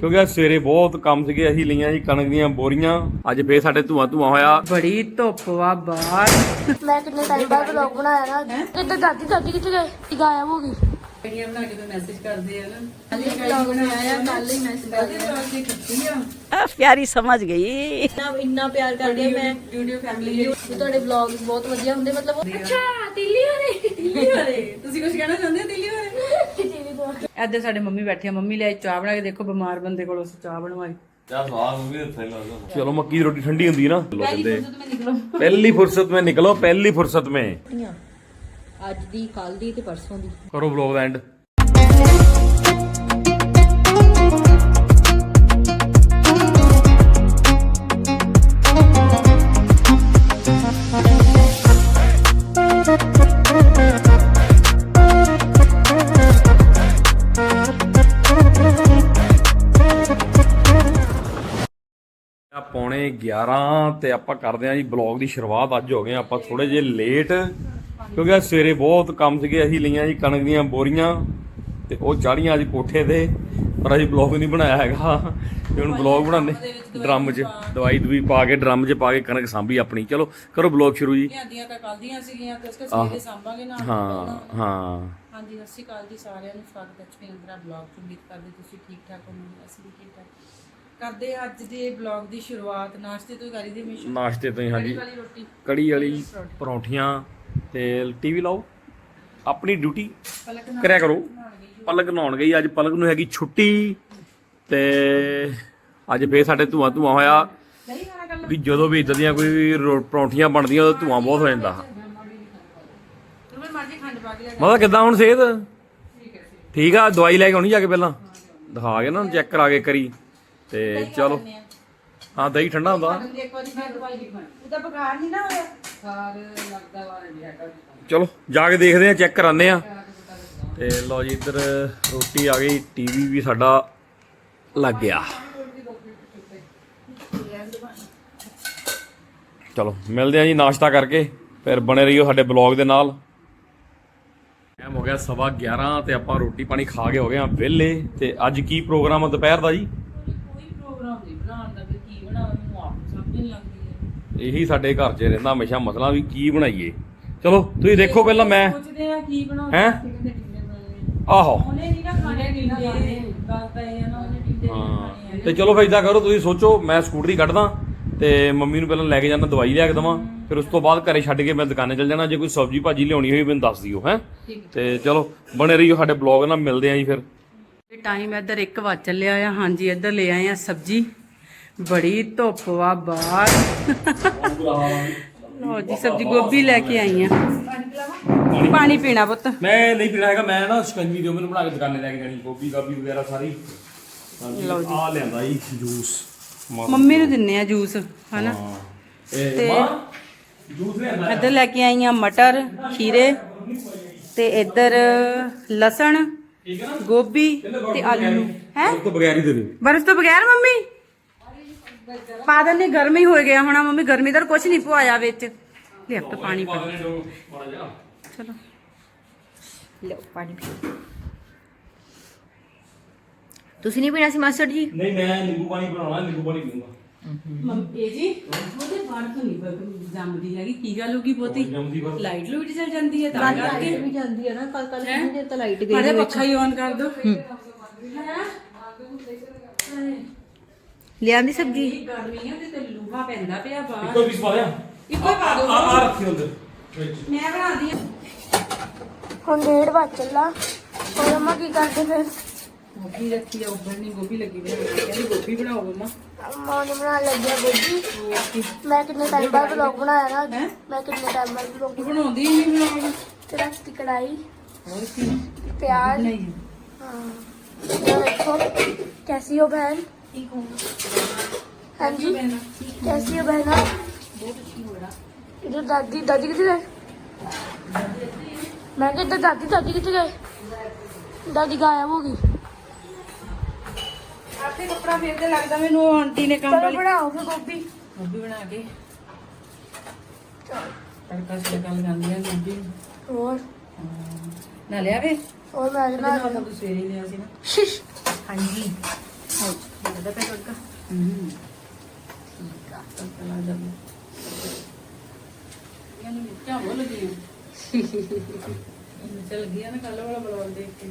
ਕਿਉਂਕਿ ਅੱਜ ਸਵੇਰੇ ਬਹੁਤ ਕੰਮ ਸੀਗੇ ਅਸੀਂ ਲਈਆਂ ਜੀ ਕਣਕ ਦੀਆਂ ਬੋਰੀਆਂ। ਅੱਜ ਫੇਰ ਸਾਡੇ ਧੂਆ ਧੂਆ ਹੋਇਆ। ਬੜੀ ਧੁੱਪ ਵਾ ਬਾਹਰ। ਮੈਂ ਕਿੰਨੇ ਟਾਈਮ ਬਾਅਦ ਵਲੌਗ ਬਣਾਇਆ ਨਾ ਕਿਤੇ ਦਾਦੀ ਦਾਦੀ ਕਿੱਥੇ ਗਏ? ਗਾਇਬ ਹੋ ਗਈ? ਆਈਡੀਆਂ ਪਿਆਰੀ ਸਮਝ ਗਈ। ਇੰਨਾ ਪਿਆਰ ਕਰਦੇ ਮੈਂ। ਵੀਡੀਓ ਫੈਮਿਲੀ ਤੁਹਾਡੇ ਵਲੌਗਸ ਬਹੁਤ ਵਧੀਆ ਹੁੰਦੇ ਮਤਲਬ ਅੱਛਾ ਦਿੱਲੀ ਵਾਲੇ ਦਿੱਲੀ ਵਾਲੇ। ਤੁਸੀਂ ਕੁਝ ਕਹਿਣਾ ਚਾਹੁੰਦੇ ਹੋ ਦਿੱਲੀ ਵਾਲੇ ਇੱਧਰ ਸਾਡੇ ਮੰਮੀ ਬੈਠੇ ਆ। ਮੰਮੀ ਲੈ ਚਾਹ ਬਣਾ ਕੇ ਦੇਖੋ ਬਿਮਾਰ ਬੰਦੇ ਕੋਲੋਂ ਅਸੀਂ ਚਾਹ ਬਣਵਾਈ। ਚਲੋ ਮੱਕੀ ਦੀ ਰੋਟੀ ਠੰਡੀ ਹੁੰਦੀ ਹੈ ਨਾ ਲੋ ਕਹਿੰਦੇ ਪਹਿਲੀ ਫੁਰਸਤ ਮੈਂ ਨਿਕਲੋ ਪਹਿਲੀ ਫੁਰਸਤ ਮੈਂ। ਅੱਜ ਦੀ ਕੱਲ ਦੀ ਤੇ ਪਰਸੋਂ ਦੀ। ਕਰੋ ਵਲੌਗ ਦਾ ਐਂਡ 11 ਤੇ ਆਪਾਂ ਕਰਦੇ ਆਂ ਜੀ ਬਲੌਗ ਦੀ ਸ਼ੁਰੂਆਤ। ਅੱਜ ਹੋ ਗਏ ਆਪਾਂ ਥੋੜੇ ਜਿਹਾ ਲੇਟ ਕਿਉਂਕਿ ਅੱਜ ਸਵੇਰੇ ਬਹੁਤ ਕੰਮ ਸੀਗੇ ਅਸੀਂ ਲਈਆਂ ਜੀ ਕਣਕ ਦੀਆਂ ਬੋਰੀਆਂ ਤੇ ਉਹ ਚਾੜੀਆਂ ਅੱਜ ਕੋਠੇ ਤੇ ਪਰ ਅਸੀਂ ਬਲੌਗ ਨਹੀਂ ਬਣਾਇਆ ਹੈਗਾ। ਤੇ ਹੁਣ ਬਲੌਗ ਬਣਾਉਂਦੇ ਡਰਮ 'ਚ ਦਵਾਈ ਦੂਈ ਪਾ ਕੇ ਡਰਮ 'ਚ ਪਾ ਕੇ ਕਣਕ ਸਾਂਭੀ ਆਪਣੀ। ਚਲੋ ਕਰੋ ਬਲੌਗ ਸ਼ੁਰੂ ਜੀ। ਲਿਆਂਦੀਆਂ ਤਾਂ ਕੱਲ ਦੀਆਂ ਸੀਗੀਆਂ ਤੇ ਉਸਕੇ ਸਵੇਰੇ ਸਾਂਭਾਂਗੇ ਨਾ ਹਾਂ ਹਾਂ। ਹਾਂਜੀ ਸਤਿ ਸ਼੍ਰੀ ਅਕਾਲ ਜੀ ਸਾਰਿਆਂ ਨੂੰ। ਸਵਾਗਤ ਹੈ ਚਪਿੰਦਰ ਬਲੌਗ। ਤੋਂ ਉਮੀਦ ਕਰਦੇ ਤੁਸੀਂ ਠੀਕ ਠਾਕ ਹੋਵੋਗੇ ਅਸੀਂ ਵੀ ਠੀਕ ਠਾਕ। ਕਰਦੇ ਹਾਂ ਅੱਜ ਦੇ ਬਲੌਗ ਦੀ ਸ਼ੁਰੂਆਤ ਨਾਸ਼ਤੇ ਤੋਂ ਹੀ ਕਰੀ ਦੀ ਮਿਸ਼ਨ ਨਾਸ਼ਤੇ ਤੋਂ ਹੀ ਹਾਂਜੀ। ਵਾਲੀ ਰੋਟੀ ਕੜੀ ਵਾਲੀ ਪਰੌਂਠੀਆਂ ਤੇ ਟੀਵੀ ਲਾਓ। ਆਪਣੀ ਡਿਊਟੀ ਪਲਕ ਕਰਿਆ ਕਰੋ। ਪਲਕ ਨਹਾਉਣ ਗਈ ਅੱਜ ਪਲਕ ਨੂੰ ਹੈਗੀ ਛੁੱਟੀ ਤੇ ਅੱਜ ਫੇਰ ਸਾਡੇ ਧੂਆਂ ਧੂਆਂ ਹੋਇਆ ਵੀ ਜਦੋਂ ਵੀ ਇਦਾਂ ਦੀਆਂ ਕੋਈ ਰੋ- ਪਰੌਂਠੀਆਂ ਬਣਦੀਆਂ ਉਦੋਂ ਧੂਆਂ ਬਹੁਤ ਹੋ ਜਾਂਦਾ। ਤੂੰ ਮੈਂ ਮਰਜ਼ੀ ਖੰਡ ਪਾ ਕੇ ਲਿਆ ਮਤਲਬ ਕਿਦਾਂ ਹੁਣ ਸਿਹਤ? ਠੀਕ ਆ ਦਵਾਈ ਲੈ ਕੇ ਆਉਣੀ ਜਾ ਕੇ ਪਹਿਲਾਂ? ਦਿਖਾ ਕੇ ਨਾ ਚੈੱਕ ਕਰਾ ਕੇ ਕਰੀ। ਤੇ ਚਲੋ। ਹਾਂ, ਦਹੀਂ ਠੰਡਾ ਹੁੰਦਾ। ਉਹਦਾ ਬੁਖਾਰ ਨਹੀਂ ਨਾ ਹੋਇਆ ਚਲੋ, ਜਾ ਕੇ ਦੇਖਦੇ ਆ ਚੈੱਕ ਕਰਾਉਂਦੇ ਆ ਤੇ ਲਓ ਜੀ, ਇੱਧਰ ਰੋਟੀ ਆ ਗਈ, ਟੀਵੀ ਵੀ ਸਾਡਾ ਲੱਗ ਗਿਆ। ਚਲੋ, ਮਿਲਦੇ ਆ ਜੀ ਨਾਸ਼ਤਾ ਕਰਕੇ, ਫਿਰ ਬਣੇ ਰਹੀਓ ਸਾਡੇ ਬਲੌਗ ਦੇ ਨਾਲ। ਟਾਈਮ ਹੋ ਗਿਆ ਸਵਾ 11 ਤੇ ਆਪਾਂ ਰੋਟੀ ਪਾਣੀ ਖਾ ਕੇ ਹੋ ਗਏ ਆ ਵਿਹਲੇ, ਤੇ ਅੱਜ ਕੀ ਪ੍ਰੋਗਰਾਮ ਆ ਦੁਪਹਿਰ ਦਾ ਜੀ ਕੋਈ ਪ੍ਰੋਗਰਾਮ ਨਹੀਂ ਬਣਾਉਣ ਦਾ ਵੀ ਕੀ ਬਣਾਵਾਂ ਮੈਨੂੰ ਆਪ ਨੂੰ ਸਮਝ ਨਹੀਂ ਲੱਗਦੀ ਹੈ ਇਹੀ ਸਾਡੇ ਘਰ 'ਚ ਰਹਿੰਦਾ ਹਮੇਸ਼ਾ ਮਸਲਾ ਵੀ ਕੀ ਬਣਾਈਏ? ਚਲੋ ਤੁਸੀਂ ਦੇਖੋ ਪਹਿਲਾਂ ਮੈਂ। ਸੋਚਦੇ ਆ ਕੀ ਬਣਾਉਂ ਹੈਂ? ਟਿੰਡੇ ਆਹੋ। ਉਹਨੇ ਨਹੀਂ ਨਾ ਖਾਣੇ ਟਿੰਡੇ ਗੱਲ ਤਾਂ ਇਹ ਆ ਨਾ ਉਹਨੇ ਟਿੰਡੇ ਨਹੀਂ ਖਾਣੇ ਹਾਂ ਤੇ ਚਲੋ ਫਿਰ ਇਦਾਂ ਕਰੋ ਤੁਸੀਂ ਸੋਚੋ ਮੈਂ ਸਕੂਟਰੀ ਕੱਢਦਾ ਤੇ ਮੰਮੀ ਨੂੰ ਪਹਿਲਾਂ ਲੈ ਕੇ ਜਾਣਾ ਦਵਾਈ ਲਿਆ ਕੇ ਦਵਾਂ ਫਿਰ ਉਸ ਤੋਂ ਬਾਅਦ ਘਰੇ ਛੱਡ ਕੇ ਮੈਂ ਦੁਕਾਨੇ ਚਲ ਜਾਣਾ ਜੇ ਕੋਈ ਸਬਜ਼ੀ ਭਾਜੀ ਲਿਆਉਣੀ ਹੋਈ ਮੈਨੂੰ ਦੱਸ ਦਿਓ ਹੈ? ਤੇ ਚਲੋ ਬਣੇ ਰਹੀਓ ਸਾਡੇ ਬਲੌਗ ਨਾਲ ਮਿਲਦੇ ਆਂ ਜੀ ਫਿਰ। ਟਾਈਮ ਇੱਧਰ 1 ਵਜ ਚੱਲਿਆ ਆ ਹਾਂਜੀ ਇੱਧਰ ਲੈ ਆਏ ਆ ਸਬਜੀ। ਬੜੀ ਧੁੱਪ ਵਾ ਬਾਹਰ। ਲੋ ਜੀ ਸਬਜੀ ਗੋਭੀ ਲੈ ਕੇ ਆਈ ਆ। ਪਾਣੀ ਪੀਣਾ ਪੁੱਤ। ਮੈਂ ਨਹੀਂ ਪੀਣਾ ਹੈਗਾ ਮੈਂ ਨਾ ਸ਼ਿਕੰਜੀ ਦਿਓ ਮੈਨੂੰ ਬਣਾ ਕੇ ਦੁਕਾਨੇ ਲੈ ਕੇ ਜਾਣੀ ਗੋਭੀ ਗਾਭੀ ਵਗੈਰਾ ਸਾਰੀ। ਲਓ ਜੀ। ਆ ਲਿਆਂਦਾ ਜੀ ਜੂਸ। ਮੰਮੀ ਨੂੰ ਦਿੰਨੇ ਆ ਜੂਸ ਹਨਾ? ਮਾਂ ਜੂਸ ਲਿਆਂਦਾ ਇੱਧਰ ਲੈ ਕੇ ਆਈ ਆ ਮਟਰ ਖੀਰੇ ਤੇ ਇੱਧਰ ਲਸਣ ਗੋਭੀ ਤੇ ਆਲੂ। ਹੈ ਉਸ ਤੋਂ ਬਗੈਰ ਹੀ ਦੇ ਦਿਓ। ਬਰਫ਼ ਤੋਂ ਬਗੈਰ ਮੰਮੀ? ਪਾਦਲ ਨੇ ਗਰਮੀ ਹੋ ਗਿਆ ਹੋਣਾ ਮੰਮੀ ਗਰਮੀ ਦਾ ਕੁਝ ਨਹੀਂ ਪਵਾਇਆ ਵਿੱਚ। ਲੈ ਆਪ ਪਾਣੀ ਪਾ ਚਲੋ। ਲਓ ਪਾਣੀ ਪੀਓ ਤੁਸੀਂ ਨਹੀਂ ਪੀਣਾ ਸੀ ਮਾਸਟਰ ਜੀ? ਨਹੀਂ ਮੈਂ ਨਿੰਬੂ ਪਾਣੀ ਬਣਾਉਣਾ ਨਿੰਬੂ ਪਾਣੀ ਪੀਊਂਗਾ। ਮੰਮੀ ਜੀ ਉਹਦੇ ਬਾੜ ਤੋਂ ਨਹੀਂ ਜੰਮਦੀ ਹੈਗੀ। ਕੀ ਗੱਲ ਹੋ ਗਈ ਬਹੁਤੀ ਲਾਈਟ ਲੂਟ ਚੱਲ ਜਾਂਦੀ ਹੈ ਤਾਂ ਕਰਕੇ। ਵੀ ਜਾਂਦੀ ਹੈ ਨਾ ਕੱਲ ਕੱਲ ਕਿੰਨੀ ਦੇਰ ਤਾਂ ਲਾਈਟ ਅਰੇ ਪੱਖਾ ਹੀ ਔਨ ਕਰ ਦੋ ਲਿਆਂਦੀ ਸਬਜੀ? ਹੁਣ ਡੇਢ ਵੱਜ ਚੱਲਾ। ਹੋਰ ਅੰਮਾ ਕੀ ਕਰਦੇ ਫਿਰ? ਗੋਭੀ ਰੱਖੀ ਆ ਉੱਬਲ ਨਹੀਂ ਗੋਭੀ ਲੱਗੀ ਵੀ ਕਹਿੰਦੀ ਗੋਭੀ ਬਣਾਓ ਮਮਾ ਅੰਮਾ ਨੇ ਬਣਾ ਲੱਗਿਆ ਗੋਭੀ। ਮੈਂ ਕਿੰਨੇ ਟਾਈਮ ਬਾਅਦ ਵਲੌਗ ਬਣਾਇਆ ਨਾ ਮੈਂ ਕਿੰਨੇ ਟਾਈਮ ਬਾਅਦ ਵਲੌਗ ਬਣਾਉਂਦੀ ਨਹੀਂ ਬਣਾਉਂਦੀ ਤੇ ਰੱਖਤੀ ਕੜਾਈ ਹੋਰ ਕੀ? ਪਿਆਜ਼। ਹਾਂ। ਕੈਸੀ ਹੋ ਭੈਣ? ठीक हूँ हाँ जी कैसी हो बहना इधर दादी दादी कितने गए मैं कहता दादी दादी कितने गए दादी गायब हो गई ਆਪੇ ਕੱਪੜਾ ਫੇਰਦੇ ਲੱਗਦਾ ਮੈਨੂੰ ਉਹ ਆਂਟੀ ਨੇ ਕੰਮ चलो ਵਾਲੀ बनाओ फिर गोभी ਗੋਭੀ ਬਣਾ ਕੇ ਤੜਕਾ ਛਿੜਕਾ ਲਗਾਉਂਦੀ ਆ ਗੋਭੀ ਨੂੰ। और ਨਾ ਲਿਆ ਵੇ और मैं ਨਾ ਤੂੰ ਸਵੇਰੇ ਲਿਆ ਸੀ ਨਾ शिश ਹਾਂਜੀ ਲੱਗਦਾ ਪਿਆ ਤੜਕਾ ਹੂੰ ਠੀਕ ਆ ਤੜਕਾ ਲਾ ਦਮ ਇਹਨੂੰ ਮਿਰਚਾਂ ਬਹੁਤ ਲੱਗੀਆਂ ਮਿਰਚਾਂ ਲੱਗੀਆਂ ਨਾ ਕੱਲ ਵਾਲਾ ਬਲੌਗ ਦੇਖ ਕੇ।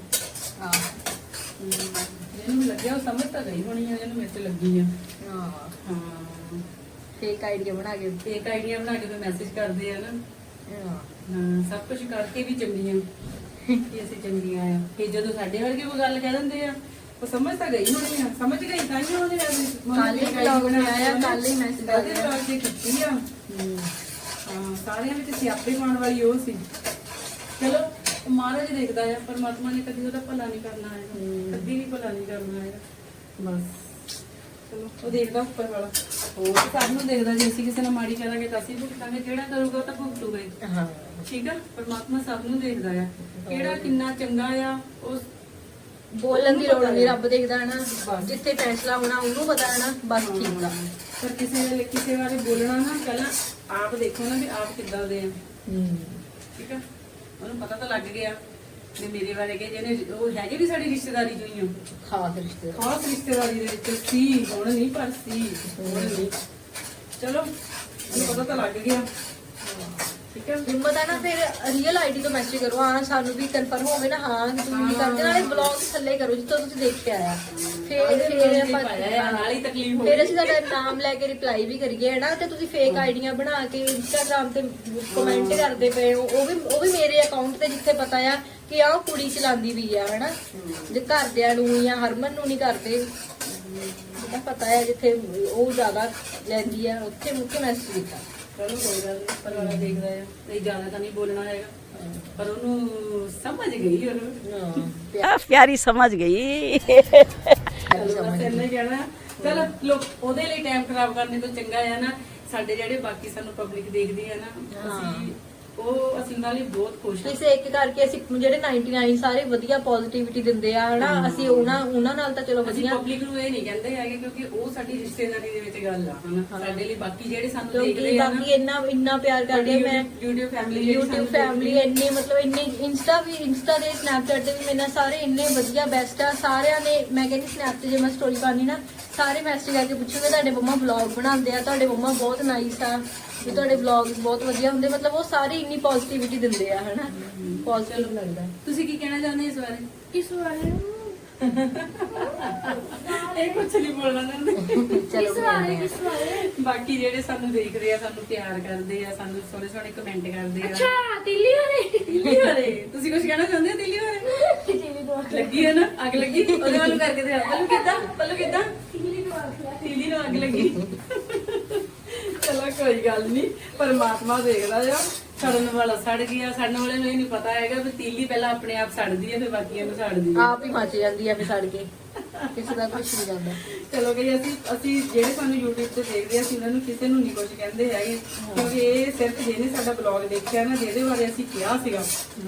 ਹਾਂ। ਹਮ, ਜਿਹਨੂੰ ਵੀ ਲੱਗਿਆ ਉਹ ਸਮਝ ਤਾਂ ਗਈ ਹੋਣੀ ਆ ਜਿਹਨੂੰ ਮਿਰਚ ਲੱਗੀ ਆ। ਹਾਂ। ਹਾਂ ਫੇਕ ਆਈਡੀਆ ਬਣਾ ਕੇ ਇੱਕ ਆਈਡੀਆ ਬਣਾ ਕੇ ਤਾਂ ਮੈਸੇਜ ਕਰਦੇ ਆ ਨਾ। ਹਾਂ। ਸਭ ਕੁਝ ਕਰਕੇ ਵੀ ਚੰਗੀਆਂ। ਕਿ ਅਸੀਂ ਚੰਗੀਆਂ ਆ। ਫਿਰ ਜਦੋਂ ਸਾਡੇ ਵਰਗੇ ਕੋਈ ਗੱਲ ਕਹਿ ਦਿੰਦੇ ਆ ਉਹ ਸਮਝ ਤਾਂ ਗਈ ਹੋਣੀ ਆ ਸਮਝ ਗਈ ਤਾਂ ਹੀ ਉਹਨੇ ਕੱਲ੍ਹ ਹੀ vlog ਬਣਾਇਆ, ਕੱਲ੍ਹ ਹੀ message ਕੱਲ੍ਹ ਹੀ ਆਇਆ। vlog ਦੀ ਕੀਤੀ ਆ। ਹਾਂ ਸਾਰਿਆਂ ਵਿੱਚ ਸਿਆਪੇ ਪਾਉਣ ਵਾਲੀ ਉਹ ਸੀ। ਚਲੋ ਉਹ ਮਹਾਰਾਜ ਦੇਖਦਾ ਆ ਪਰਮਾਤਮਾ ਨੇ ਕਦੀ ਉਹਦਾ ਭਲਾ ਨਹੀਂ ਕਰਨਾ ਹੈ। ਕਦੀ ਵੀ ਭਲਾ ਨਹੀਂ ਕਰਨਾ ਹੈ ਬਸ। ਚਲੋ ਉਹ ਦੇਖਦਾ ਉੱਪਰ ਵਾਲਾ। ਹੋਰ ਸਭ ਨੂੰ ਦੇਖਦਾ ਜੇ ਅਸੀਂ ਕਿਸੇ ਨਾਲ ਮਾੜੀ ਕਰਾਂਗੇ ਤਾਂ ਅਸੀਂ ਭੁਗਤਾਂਗੇ ਜਿਹੜਾ ਕਰੂਗਾ ਉਹ ਤਾਂ ਭੁਗਤੂਗਾ ਹੀ। ਹਾਂ। ਠੀਕ ਆ? ਪਰਮਾਤਮਾ ਸਭ ਨੂੰ ਦੇਖਦਾ ਆ। ਕਿਹੜਾ ਕਿੰਨਾ ਚੰਗਾ ਆ ਉਸ ਬੋਲਣ ਦੀ ਲੋੜ ਨਹੀਂ ਰੱਬ ਦੇਖਦਾ ਹੈ ਨਾ ਜਿੱਥੇ ਫੈਸਲਾ ਹੋਣਾ ਉਹਨੂੰ ਪਤਾ ਹੈ ਨਾ ਬਸ ਠੀਕ ਆ। ਪਰ ਕਿਸੇ ਵੇਲੇ ਕਿਸੇ ਬਾਰੇ ਬੋਲਣਾ ਨਾ ਪਹਿਲਾਂ ਆਪ ਦੇਖੋ ਨਾ ਵੀ ਆਪ ਕਿੱਦਾਂ ਦੇ ਆ। ਠੀਕ ਆ? ਉਹਨੂੰ ਪਤਾ ਤਾਂ ਲੱਗ ਗਿਆ ਵੀ ਮੇਰੇ ਬਾਰੇ ਕਿ ਜਿਹਨੇ ਉਹ ਹੈਗੇ ਵੀ ਸਾਡੀ ਰਿਸ਼ਤੇਦਾਰੀ ਚੋਂ ਹੀ ਆ। ਖਾਸ ਰਿਸ਼ਤੇ ਖਾਸ ਰਿਸ਼ਤੇਦਾਰੀ ਦੇ ਵਿੱਚ ਸੀ ਹੁਣ ਨਹੀਂ ਪਰ ਸੀ ਹੁਣ ਨਹੀਂ। ਚਲੋ ਉਹਨੂੰ ਪਤਾ ਤਾਂ ਲੱਗ ਗਿਆ। ਠੀਕ ਹੈ। ਹਿੰਮਤ ਹੈ ਨਾ ਫਿਰ ਰੀਅਲ ਆਈਡੀ ਤੋਂ ਮੈਸੇਜ ਕਰੋ। ਹਾਂ ਸਾਨੂੰ ਵੀ ਕਨਫਰਮ ਹੋਵੇ ਨਾ ਹਾਂ ਕਿ ਤੁਸੀਂ ਨਹੀਂ ਕਰਦੇ ਨਾਲੇ ਬਲੌਗ ਥੱਲੇ ਕਰੋ ਜਿੱਥੋਂ ਤੁਸੀਂ ਦੇਖਿਆ ਆ। ਫਿਰ ਫਿਰ ਆਪਾਂ ਪਾਇਆ ਆ, ਨਾਲ ਹੀ ਤਕਲੀਫ ਹੋ ਫਿਰ ਅਸੀਂ ਤੁਹਾਡਾ ਨਾਮ ਲੈ ਕੇ ਰਿਪਲਾਈ ਵੀ ਕਰੀਏ ਹੈ ਨਾ ਤੇ ਤੁਸੀਂ ਫੇਕ ਆਈਡੀਆਂ ਬਣਾ ਕੇ ਇੰਸਟਾਗ੍ਰam ਤੇ ਕਮੈਂਟ ਕਰਦੇ ਪਏ ਹੋ। ਉਹ ਵੀ ਉਹ ਵੀ ਮੇਰੇ ਅਕਾਊਂਟ ਤੇ ਜਿੱਥੇ ਪਤਾ ਆ ਕਿ ਆਹ ਕੁੜੀ ਚਲਾਉਂਦੀ ਵੀ ਆ ਹਨਾ? ਜੇ ਘਰਦਿਆਂ ਨੂੰ ਜਾਂ ਹਰਮਨ ਨੂੰ ਨਹੀਂ ਕਰਦੇ। ਪਤਾ ਹੈ ਜਿੱਥੇ ਉਹ ਜ਼ਿਆਦਾ ਲੈਂਦੀ ਆ ਉੱਥੇ ਮੁੱਕੇ ਮੈਸੇਜ ਕੀਤਾ। ਚਲੋ ਕੋਈ ਗੱਲ ਨਹੀਂ ਪਰ ਵਾਲਾ ਦੇਖਦਾ ਆ। ਨਹੀਂ ਜ਼ਿਆਦਾ ਤਾਂ ਨਹੀਂ ਬੋਲਣਾ ਹੈਗਾ। ਪਰ ਉਹਨੂੰ ਸਮਝ ਗਈ ਉਹਨੂੰ ਆ ਪਿਆਰੀ ਸਮਝ ਗਈ। ਚਲੋ ਬਸ ਇੰਨਾ ਹੀ ਕਹਿਣਾ। ਚਲੋ ਲੋਕ ਉਹਦੇ ਲਈ ਟਾਈਮ ਖਰਾਬ ਕਰਨੇ ਤੋਂ ਚੰਗਾ ਆ ਨਾ। ਸਾਡੇ ਜਿਹੜੇ ਬਾਕੀ ਸਾਨੂੰ ਪਬਲਿਕ ਦੇਖਦੀ ਆ ਨਾ ਅਸੀਂ ਉਹ ਅਸੀਂ ਨਾਲ ਹੀ ਬਹੁਤ ਖੁਸ਼ ਹਾਂ। ਕਿਸੇ ਇੱਕ ਕਰਕੇ ਅਸੀਂ ਜਿਹੜੇ 99 ਸਾਰੇ ਵਧੀਆ ਪੋਜ਼ਿਟਿਵਿਟੀ ਦਿੰਦੇ ਆ ਹਨਾ? ਅਸੀਂ ਉਹਨਾਂ ਉਹਨਾਂ ਨਾਲ ਤਾਂ ਚਲੋ ਅਸੀਂ ਵਧੀਆ। ਪਬਲਿਕ ਨੂੰ ਇਹ ਨਹੀਂ ਕਹਿੰਦੇ ਹੈਗੇ ਕਿਉਂਕਿ ਉਹ ਸਾਡੀ ਰਿਸ਼ਤੇਦਾਰੀ ਦੇ ਵਿੱਚ ਗੱਲ ਆ ਹਨਾ? ਸਾਡੇ ਲਈ ਬਾਕੀ ਜਿਹੜੇ ਸਾਨੂੰ ਕਿਉਂਕਿ ਦੇਖਦੇ ਆ ਨਾ ਬਾਕੀ ਇੰਨਾ ਇੰਨਾ ਪਿਆਰ ਕਰਦੇ ਆ ਮੈਂ YouTube family ਜਿਹੜੀ YouTube ਸਾਨੂੰ ਫੈਮਿਲੀ ਇੰਨੇ ਮਤਲਬ ਇੰਨੇ ਇੰਸਟਾ ਵੀ ਇੰਸਟਾ ਦੇ ਸਨੈਪਚੈਟ ਦੇ ਵੀ ਮੇਰੇ ਨਾਲ ਸਾਰੇ ਇੰਨੇ ਵਧੀਆ ਬੈਸਟ ਆ। ਸਾਰਿਆਂ ਨੇ ਮੈਂ ਕਹਿੰਦੀ ਸਨੈਪ ਤੇ ਜੇ ਮੈਂ ਸਟੋਰੀ ਪਾਣੀ ਨਾ ਸਾਰੇ ਮੈਸੇਜ ਕਰਕੇ ਪੁੱਛੂਗੇ ਤੁਹਾਡੇ ਮੰਮਾ ਵਲੌਗ ਬਣਾਉਂਦੇ ਆ ਤੁਹਾਡੇ ਮੰਮਾ ਬਹੁਤ ਨਾਈਸ ਆ। ਵੀ ਤੁਹਾਡੇ ਵਲੌਗਸ ਬਹੁਤ ਵਧੀਆ ਹੁੰਦੇ ਮਤਲਬ ਉਹ ਸਾਰੇ ਇੰਨੀ ਪੋਜ਼ਿਟਿਵਿਟੀ ਦਿੰਦੇ ਆ ਹਨਾ? ਪੋਜ਼ਿਟਿਵ ਲੱਗਦਾ। ਤੁਸੀਂ ਕੀ ਕਹਿਣਾ ਚਾਹੁੰਦੇ ਇਸ ਬਾਰੇ? ਇਸ ਬਾਰੇ? ਇਹ ਕੁਝ ਨਹੀਂ ਬੋਲਣਾ ਨਾ ਚਲੋ ਬਾਰੇ ਬਾਕੀ ਜਿਹੜੇ ਸਾਨੂੰ ਦੇਖਦੇ ਆ ਸਾਨੂੰ ਪਿਆਰ ਕਰਦੇ ਆ ਸਾਨੂੰ ਸੋਹਣੇ ਸੋਹਣੇ ਕਮੈਂਟ ਕਰਦੇ ਆ। ਅੱਛਾ ਤਿੱਲੀ ਵਾਲੇ। ਦਿੱਲੀ ਬਾਰੇ ਤੁਸੀਂ ਕੁਝ ਕਹਿਣਾ ਚਾਹੁੰਦੇ ਹੋ ਦਿੱਲੀ ਬਾਰੇ? ਜਿਵੇਂ ਦੋ ਲੱਗੀ ਹੈ ਨਾ? ਅੱਗ ਲੱਗੀ? ਉਹਦੇ ਵੱਲ ਕਰਕੇ ਦੇ ਪੱਲੂ ਕਿੱਦਾਂ? ਪੱਲੂ ਕਿੱਦਾਂ? ਤਿੱਲੀ ਨੂੰ ਅੱਗ ਲੱਗੀ। ਚਲੋ ਕੋਈ ਗੱਲ ਨਹੀਂ ਪਰਮਾਤਮਾ ਦੇਖਦਾ ਆ। ਸੜਨ ਵਾਲਾ ਸੜ ਗਿਆ, ਸੜਨ ਵਾਲੇ ਨੂੰ ਇਹ ਨਹੀਂ ਪਤਾ ਹੈਗਾ ਵੀ ਤੀਲੀ ਪਹਿਲਾਂ ਆਪਣੇ ਆਪ ਸੜਦੀ ਹੈ ਫਿਰ ਬਾਕੀਆਂ ਨੂੰ ਸੜਦੀ ਹੈ ਆਪ ਹੀ ਮੱਚ ਜਾਂਦੀ ਆ ਫਿਰ ਸੜ ਕੇ। ਕਿਸੇ ਦਾ ਕੁਝ ਨਹੀਂ ਜਾਂਦਾ। ਚਲੋ ਕਿ ਅਸੀਂ ਅਸੀਂ ਜਿਹੜੇ ਸਾਨੂੰ YouTube ਤੇ ਦੇਖਦੇ ਆ ਅਸੀਂ ਉਹਨਾਂ ਨੂੰ ਕਿਸੇ ਨੂੰ ਨਹੀਂ ਕੁਝ ਕਹਿੰਦੇ ਹੈਗੇ। ਕਿਉਂਕਿ ਇਹ ਸਿਰਫ ਜਿਹਨੇ ਸਾਡਾ ਬਲੌਗ ਦੇਖਿਆ ਨਾ ਜਿਹਦੇ ਬਾਰੇ ਅਸੀਂ ਕਿਹਾ ਸੀਗਾ।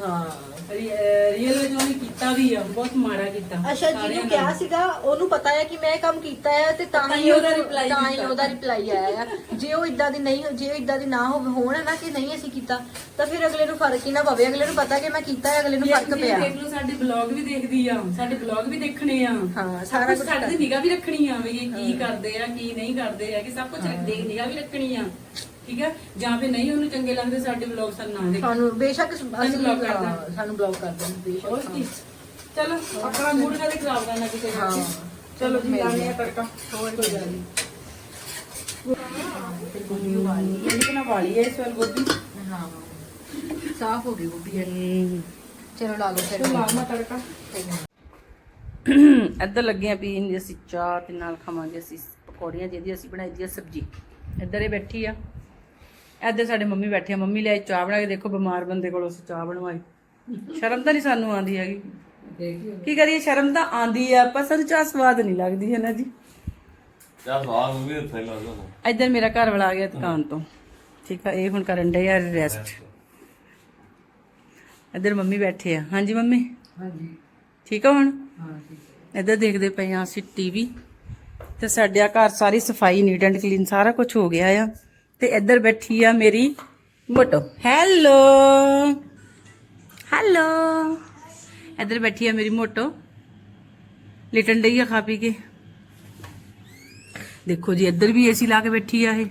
ਹਾਂ। ਰੀਅਲ ਵਿੱਚ ਉਹਨੇ ਕੀਤਾ ਵੀ ਆ ਬਹੁਤ ਮਾੜਾ ਕੀਤਾ। ਅੱਛਾ ਜਿਹਨੂੰ ਕਿਹਾ ਸੀਗਾ ਉਹਨੂੰ ਪਤਾ ਹੈ ਕਿ ਮੈਂ ਇਹ ਕੰਮ ਕੀਤਾ ਹੈ ਤੇ ਤਾਂ ਹੀ ਉਹਦਾ reply ਤਾਂ ਹੀ। ਉਹਦਾ ਰਿਪਲਾਈ ਆਇਆ ਆ। ਜੇ ਉਹ ਇਦਾਂ ਦੀ ਨਹੀਂ ਜੇ ਇਦਾਂ ਦੀ ਨਾ ਹੋਵੇ ਹੋਣ ਨਾ ਕਿ ਨਹੀਂ ਅਸੀਂ ਕੀਤਾ ਤਾਂ ਫਿਰ ਅਗਲੇ ਨੂੰ ਫ਼ਰਕ ਹੀ ਨਾ ਪਵੇ। ਅਗਲੇ ਨੂੰ ਪਤਾ ਕਿ ਮੈਂ ਕੀਤਾ ਹੈ ਅਗਲੇ ਨੂੰ ਫ਼ਰਕ ਪਿਆ। ਦੇਖ ਲਓ ਸਾਡੇ ਬਲੌਗ ਵੀ ਦੇਖਦੀ ਆ ਸਾਡੇ ਬਲੌਗ ਵੀ ਦੇਖਣੇ ਆ। ਹਾਂ, ਸਾਰਾ ਕੁਝ ਸਾਡੇ ਦੀ ਨਿਗਾਹ ਵੀ ਰੱਖਣੀ ਆ ਵੀ ਇਹ ਕੀ ਕਰਦੇ ਆ ਕੀ ਨਹੀਂ ਕਰਦੇ ਆ ਕਿ ਸਭ ਕੁਝ ਦੇਖ ਨਿਗਾਹ ਵੀ ਰੱਖਣੀ ਆ ਠੀਕ ਹੈ ਜਾਂ ਫਿਰ ਨਹੀਂ ਉਹਨੂੰ ਚੰਗੇ ਲੱਗਦੇ ਸਾਡੇ ਬਲੌਗ ਸਾਨੂੰ ਨਾ ਦੇਖ। ਸਾਨੂੰ ਬੇਸ਼ੱਕ ਅਸੀਂ block ਕਰ ਦੇਣ। ਹਾਂ, ਸਾਨੂੰ ਬਲੌਕ ਕਰ ਦੇਣ ਬੇਸ਼ੱਕ ਹੋਰ ਕੀ? ਚਲੋ ਆਪਣਾ ਮੂਡ ਕਦੇ ਖਰਾਬ ਕਰਨਾ ਕਿਸੇ ਹਾਂ। ਚਲੋ ਜੀ ਲਾਣੇ ਆ ਤੜਕਾ। ਹੋਰ ਕੋਈ ਗੱਲ ਨਹੀਂ। ਗੋਭੀ ਵਾਲੀ। ਇਹ ਕਿਨਾ ਵਾਲੀ ਹੈ ਇਸ ਵਾਰ ਗੋਭੀ? ਹਾਂ। ਸਾਫ਼ ਹੋ ਗਈ ਗੋਭੀ ਚਲੋ ਲਾ ਲਓ ਫਿਰ। ਲਾਉਣਾ ਤੜਕਾ। ਇੱਧਰ ਲੱਗੇ ਆ ਪੀਣ ਦੀ ਅਸੀਂ ਚਾਹ ਤੇ ਨਾਲ ਖਾਵਾਂਗੇ ਅਸੀਂ ਪਕੌੜੀਆਂ ਜਿਹਦੀ ਅਸੀਂ ਬਣਾਈ ਦੀ ਆ ਸਬਜੀ। ਇੱਧਰ ਇਹ ਬੈਠੀ ਆ। ਇੱਧਰ ਸਾਡੇ ਮੰਮੀ ਬੈਠੇ ਆ। ਮੰਮੀ ਲੈ ਚਾਹ ਬਣਾ ਕੇ ਦੇਖੋ ਬਿਮਾਰ ਬੰਦੇ ਕੋਲੋਂ ਅਸੀਂ ਚਾਹ ਬਣਵਾਈ। ਸ਼ਰਮ ਤਾਂ ਨਹੀਂ ਸਾਨੂੰ ਆਂਦੀ ਹੈਗੀ। ਕੀ ਕਰੀਏ ਸ਼ਰਮ ਤਾਂ ਆਂਦੀ ਆ ਪਰ ਸਾਨੂੰ ਚਾਹ ਸਵਾਦ ਨਹੀਂ ਲੱਗਦੀ ਹੈ ਨਾ ਜੀ। ਚਾਹ ਸਵਾਦ ਨੂੰ ਵੀ ਇੱਥੇ ਲੱਗਦਾ ਇੱਧਰ ਮੇਰਾ ਘਰ ਵਾਲਾ ਆ ਗਿਆ ਦੁਕਾਨ ਤੋਂ। ਠੀਕ ਆ ਇਹ ਹੁਣ ਕਰਨ ਡੇ ਆ ਰੈਸਟ ਇੱਧਰ ਮੰਮੀ ਬੈਠੇ ਆ। ਹਾਂਜੀ ਮੰਮੀ। ਹਾਂਜੀ। ਠੀਕ ਆ ਹੁਣ? ਇੱਧਰ ਦੇਖਦੇ ਪਏ ਆ ਅਸੀਂ ਟੀਵੀ ਤੇ ਸਾਡੇ ਆ ਘਰ ਸਾਰੀ ਸਫ਼ਾਈ ਨੀਟ ਐਂਡ ਕਲੀਨ ਸਾਰਾ ਕੁਝ ਹੋ ਗਿਆ ਆ। ਤੇ ਇੱਧਰ ਬੈਠੀ ਆ ਮੇਰੀ ਮੋਟੋ। ਹੈਲੋ ਹੈਲੋ ਇੱਧਰ ਬੈਠੀ ਆ ਮੇਰੀ ਮੋਟੋ। ਲਿਟਣ ਡਈ ਆ ਖਾ ਪੀ ਕੇ। ਦੇਖੋ ਜੀ, ਇੱਧਰ ਵੀ ਏਸੀ ਲਾ ਕੇ ਬੈਠੀ ਆ ਇਹ।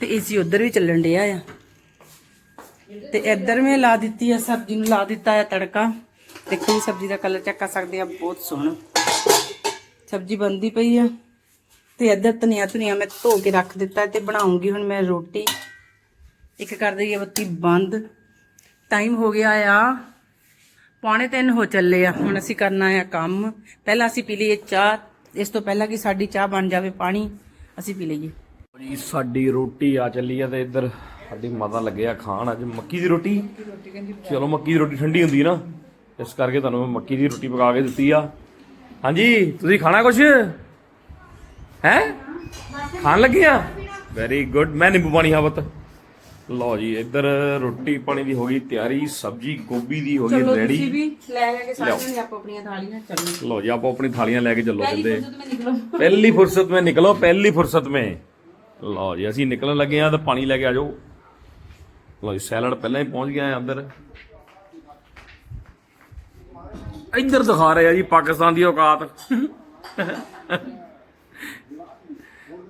ਤੇ ਏਸੀ ਉੱਧਰ ਵੀ ਚੱਲਣ ਡਿਆ ਆ। ਤੇ ਇੱਧਰ ਮੈਂ ਲਾ ਦਿੱਤੀ ਆ ਸਬਜ਼ੀ ਨੂੰ, ਲਾ ਦਿੱਤਾ ਆ ਤੜਕਾ। ਦੇਖੋ ਜੀ, ਸਬਜ਼ੀ ਦਾ ਕਲਰ ਚੈੱਕ ਕਰ ਸਕਦੇ ਆ, ਬਹੁਤ ਸੋਹਣਾ। ਸਬਜ਼ੀ ਬੰਦੀ ਪਈ ਆ ਤੇ ਇੱਧਰ ਧਨੀਆ ਧਨੀਆ ਮੈਂ ਧੋ ਕੇ ਰੱਖ ਦਿੱਤਾ ਤੇ ਬਣਾਉਂਗੀ ਹੁਣ ਮੈਂ ਰੋਟੀ। ਇੱਕ ਕਰ ਦਈਏ ਬੱਤੀ ਬੰਦ। ਟਾਈਮ ਹੋ ਗਿਆ ਆ। ਪੌਣੇ ਤਿੰਨ ਹੋ ਚੱਲੇ ਆ। ਹੁਣ ਅਸੀਂ ਕਰਨਾ ਆ ਕੰਮ। ਪਹਿਲਾਂ ਅਸੀਂ ਪੀ ਲਈਏ ਚਾਹ। ਇਸ ਤੋਂ ਪਹਿਲਾਂ ਕਿ ਸਾਡੀ ਚਾਹ ਬਣ ਜਾਵੇ ਪਾਣੀ ਅਸੀਂ ਪੀ ਲਈਏ। ਜੀ ਸਾਡੀ ਰੋਟੀ ਆ ਚੱਲੀ ਆ ਤੇ ਇੱਧਰ ਸਾਡੀ ਮਾਤਾ ਲੱਗੇ ਆ ਖਾਣ। ਅੱਜ ਮੱਕੀ ਦੀ ਰੋਟੀ? ਚਲੋ ਮੱਕੀ ਦੀ ਰੋਟੀ ਠੰਡੀ ਹੁੰਦੀ ਨਾ। ਇਸ ਕਰਕੇ ਤੁਹਾਨੂੰ ਮੈਂ ਮੱਕੀ ਦੀ ਰੋਟੀ ਪਕਾ ਕੇ ਦਿੱਤੀ ਆ। ਹਾਂਜੀ ਤੁਸੀਂ ਖਾਣਾ ਕੁਛ? ਹੈ? ਖਾਣ ਲੱਗੇ ਆ? ਵੈਰੀ ਗੁੱਡ ਮੈਂ ਨਿੰਬੂ ਪਾਣੀ ਖਾਵਤ ਲਓ ਜੀ ਇੱਧਰ ਰੋਟੀ ਪਾਣੀ ਦੀ ਹੋ ਗਈ ਤਿਆਰੀ ਸਬਜੀ ਗੋਭੀ ਦੀ ਹੋ ਗਈ ਰੈਡੀ ਵੀ ਲੈ ਲੈ ਕੇ ਸਾਰਿਆਂ ਨੇ ਆਪੋ ਆਪਣੀਆਂ ਥਾਲੀਆਂ ਚੱਲੋ। ਲਓ ਜੀ ਆਪੋ ਆਪਣੀ ਥਾਲੀਆਂ ਲੈ ਕੇ ਚੱਲੋ ਕਹਿੰਦੇ ਮੈਂ ਪਹਿਲੀ ਫੁਰਸਤ में ਨਿਕਲੋ ਪਹਿਲੀ ਫੁਰਸਤ में ਲਓ ਜੀ ਅਸੀਂ ਨਿਕਲਣ ਲੱਗੇ ਆ ਤਾਂ ਪਾਣੀ ਲੈ ਕੇ ਆ ਜਾਓ। ਲਓ ਜੀ ਸੈਲਡ ਪਹਿਲਾਂ ਹੀ ਪਹੁੰਚ ਗਿਆ ਹੈ ਅੰਦਰ। ਇੱਧਰ ਦਿਖਾ ਰਹੇ ਆ ਜੀ ਪਾਕਿਸਤਾਨ ਦੀ ਔਕਾਤ।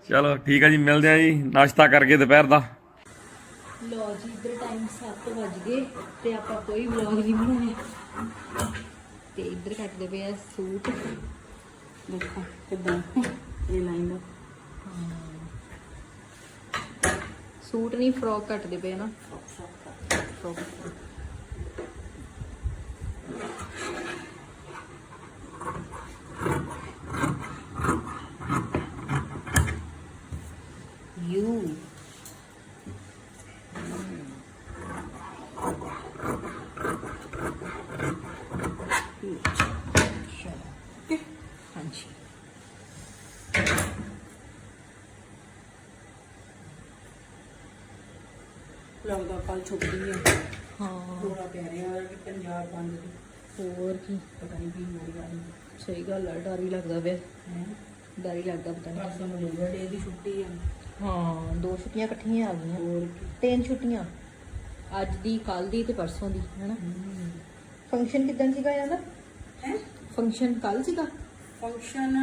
ਚਲੋ ਠੀਕ ਆ ਜੀ, ਮਿਲਦੇ ਆ ਜੀ, ਨਾਸ਼ਤਾ ਕਰਕੇ ਦੁਪਹਿਰ ਦਾ। ਲੋ ਜੀ, ਇਧਰ ਟਾਈਮ 7 ਵਜ ਗਏ ਤੇ ਆਪਾਂ ਕੋਈ ਵਲੌਗ ਨਹੀਂ ਬਣਾਉਣੇ ਤੇ ਇੱਧਰ ਕੱਟਦੇ ਪਏ ਆ ਸੂਟ। ਦੇਖੋ ਕਿਦਾਂ ਇਹ ਲਾਈਨ ਦਾ ਸੂਟ ਨਹੀਂ ਫਰੋਕ ਕੱਟਦੇ ਪਏ ਨਾ। ਫਰੋਕ ਯੂ ਹਾਂਜੀ ਲੱਗਦਾ ਕੱਲ ਛੁੱਟੀ ਆ। ਹਾਂ। ਥੋੜਾ ਕਹਿ ਰਿਹਾ ਕਿ ਪੰਜਾਬ ਬੰਦ ਦੀ ਹੋਰ ਕੀ? ਪਤਾ ਨਹੀਂ ਕੀ ਹੋ ਰਿਹਾ ਸਹੀ ਗੱਲ ਆ ਡਰ ਹੀ ਲੱਗਦਾ ਵੇ ਡਰ ਹੀ ਲੱਗਦਾ ਪਤਾ ਨਹੀਂ ਪਰਸੋਂ ਨੂੰ ਡੇ ਦੀ ਛੁੱਟੀ ਆ। ਹਾਂ ਦੋ ਛੁੱਟੀਆਂ ਇਕੱਠੀਆਂ ਆ ਗਈਆਂ। ਹੋਰ ਕੀ? ਤਿੰਨ ਛੁੱਟੀਆਂ। ਅੱਜ ਦੀ ਕੱਲ ਦੀ ਤੇ ਪਰਸੋਂ ਦੀ ਹੈਨਾ? ਫੰਕਸ਼ਨ ਕਿਦਾਂ ਸੀਗਾ ਯਾਰ ਹੈ? ਫੰਕਸ਼ਨ ਕੱਲ ਸੀਗਾ? ਫੰਕਸ਼ਨ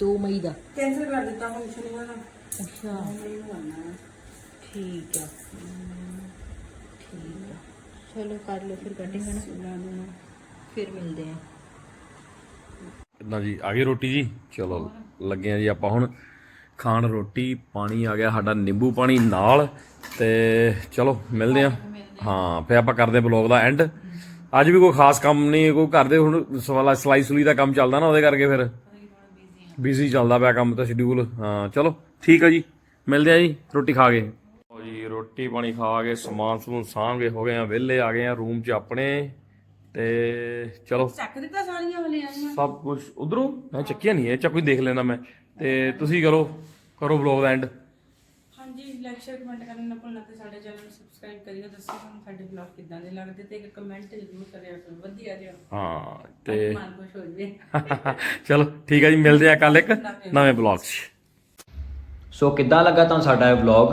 2 ਮਈ ਦਾ। ਕੈਂਸਲ ਕਰ ਦਿੱਤਾ ਫੰਕਸ਼ਨ ਵਾਲਾ ਅੱਛਾ। ਮੈਨੂੰ ਆਣਾ ਠੀਕ ਆ। ਠੀਕ ਆ। ਚਲੋ ਕਰ ਲਓ ਫਿਰ ਕਟਿੰਗ ਹਨਾ? ਸੁਣਾ ਦੂੰ ਫਿਰ ਮਿਲਦੇ ਆ। ਕਿੰਨਾ ਜੀ? ਆ ਗਈ ਰੋਟੀ ਜੀ? ਚਲੋ, ਲੱਗੇ ਆ ਜੀ ਆਪਾਂ ਹੁਣ। ਖਾਣ ਰੋਟੀ, ਪਾਣੀ ਆ ਗਿਆ ਸਾਡਾ ਨਿੰਬੂ ਪਾਣੀ ਨਾਲ ਤੇ ਚਲੋ, ਮਿਲਦੇ ਆ। ਹਾਂ ਫੇ ਆਪਾਂ ਕਰਦੇ ਬਲੌਗ ਦਾ ਐਂਡ ਅੱਜ ਵੀ ਕੋਈ ਖਾਸ ਕੰਮ ਨਹੀਂ, ਕੋਈ ਘਰ ਹੁਣ ਸਵਾਲਾ ਸਲਾਈ ਸੁਲੀ ਦਾ ਕੰਮ ਚੱਲਦਾ ਨਾ ਉਹਦੇ ਕਰਕੇ ਫਿਰ। ਬਿਜ਼ੀ ਚੱਲਦਾ ਪਿਆ ਕੰਮ ਤਾਂ ਸ਼ਡਿਊਲ ਹਾਂ, ਚਲੋ, ਠੀਕ ਆ ਜੀ। ਮਿਲਦੇ ਆ ਜੀ, ਰੋਟੀ ਖਾ ਕੇ। ਲਓ ਜੀ ਰੋਟੀ ਪਾਣੀ ਖਾ ਕੇ ਸਮਾਨ ਸਮੂਨ ਸਾਂਭ ਕੇ ਹੋ ਗਏ ਆ ਵਿਹਲੇ ਆ ਗਏ ਆ ਰੂਮ 'ਚ ਆਪਣੇ। ਤੇ ਚਲੋ ਚੱਕ ਦਿੱਤਾ ਸਾਰੀਆਂ ਵਾਲੇ ਆਈਆਂ? ਸਭ ਕੁਝ ਉਧਰੋਂ? ਮੈਂ ਚੱਕਿਆ ਨਹੀਂ ਇਹ ਚੱਕ ਦੇਖ ਲੈਣਾ ਮੈਂ। ਤੇ ਤੁਸੀਂ ਕਰੋ ਕਰੋ ਵਲੌਗ ਦਾ ਐਂਡ ਹਾਂਜੀ ਲਾਈਕ ਸ਼ੇਅਰ ਕਮੈਂਟ ਕਰਨਾ ਨਾ ਭੁੱਲਣਾ ਤੇ ਸਾਡੇ ਚੈਨਲ ਨੂੰ ਸਬਸਕ੍ਰਾਈਬ ਕਰਿਓ। ਦੱਸੋ ਤੁਹਾਨੂੰ ਸਾਡੇ ਵਲੌਗ ਕਿੱਦਾਂ ਦੇ ਲੱਗਦੇ ਤੇ ਇੱਕ ਕਮੈਂਟ ਜ਼ਰੂਰ ਕਰਿਆ ਕਰੋ। ਵਧੀਆ ਜਿਹਾ। ਹਾਂ ਤੇ ਮਨ ਖੁਸ਼ ਹੋ ਜਵੇ। ਚਲੋ ਠੀਕ ਹੈ ਜੀ ਮਿਲਦੇ ਆ ਕੱਲ ਇੱਕ ਨਵੇਂ ਵਲੌਗ 'ਚ। ਸੋ ਕਿੱਦਾਂ ਲੱਗਾ ਤੁਹਾਨੂੰ ਸਾਡਾ ਇਹ ਵਲੌਗ